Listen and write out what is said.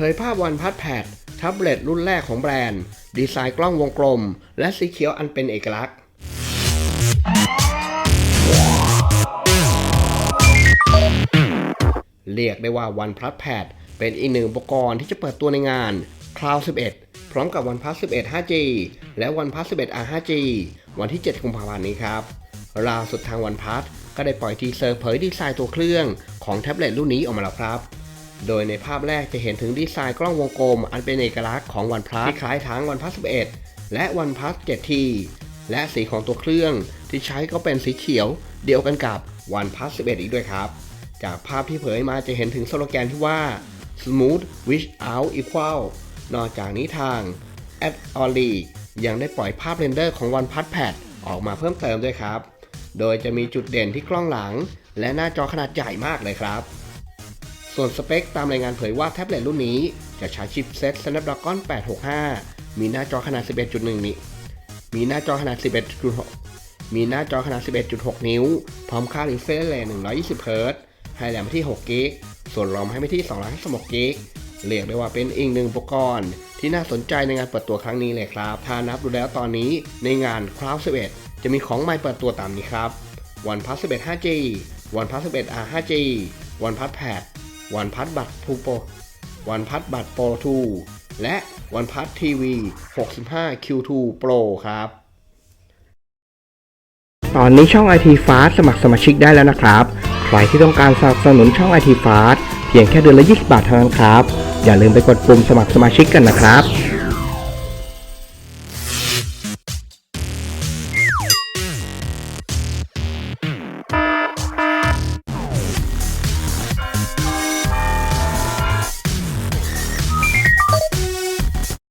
เผยภาพวันพัดแพดแท็บเล็ตรุ่นแรกของแบรนด์ ดีไซน์กล้องวงกลม และสีเขียวอันเป็นเอกลักษณ์เรียกได้ว่าวันพัดแพดเป็นอีกหนึ่งอุปกรณ์ที่จะเปิดตัวในงาน Cloud 11 พร้อมกับวันพัด11 5G และวันพัด11 R 5G วันที่ 7 กุมภาพันธ์นี้ครับล่าสุดทางวันพัดก็ได้ปล่อยทีเซอร์เผยดีไซน์ตัวเครื่องของแท็บเล็ตรุ่นนี้ออกมาแล้วครับ โดยในภาพแรกจะเห็นถึงดีไซน์กล้องวงกลม อันเป็นเอกลักษณ์ของวันพัสที่คล้ายทั้งวันพัส11 และวันพัส 7T และสีของตัวเครื่องที่ใช้ก็เป็นสีเขียวเดียวกันกับวันพัส11 อีกด้วยครับ จากภาพที่เผยมาจะเห็นถึงสโลแกนที่ว่า smooth without equal นอกจากนี้ทาง a d o l y ยังได้ปล่อยภาพเรนเดอร์ของวันพัดแพดออกมาเพิ่มเติมด้วยครับ โดยจะมีจุดเด่นที่กล้องหลัง และหน้าจอขนาดใหญ่มากเลยครับ ส่วนสเปคตามรายงานเผยว่าแท็บเล็ตรุ่นนี้จะใช้ชิปเซ็ต Snapdragon 865 มีหน้าจอขนาด 11.1 นิ้ว มีหน้าจอขนาด 11.6 มีหน้าจอขนาด 11.6 นิ้ว พร้อมค่า refresh rate 120 Hz ให้แรมที่6กิกส่วนรอมให้ไปที่256กิกเรียกได้ว่าเป็นอีกหนึ่งอุปกรณ์ที่น่าสนใจในงานเปิดตัวครั้งนี้เลยครับ ถ้านับดูแล้วตอนนี้ในงาน Cloud 11 จะมีของใหม่เปิดตัวตามนี้ครับ OnePlus 11 5G OnePlus 11 R 5G OnePlus Pad วันพัดบัตรทูโปรวันพัดบัตรโปรทูและวันพัดทีวี 65 Q2 Pro ครับ ตอนนี้ช่อง IT Fast สมัครสมาชิกได้แล้วนะครับ ใครที่ต้องการสนับสนุนช่อง IT Fast เพียงแค่เดือนละ 20 บาทเท่านั้นครับ อย่าลืมไปกดปุ่มสมัครสมาชิกกันนะครับ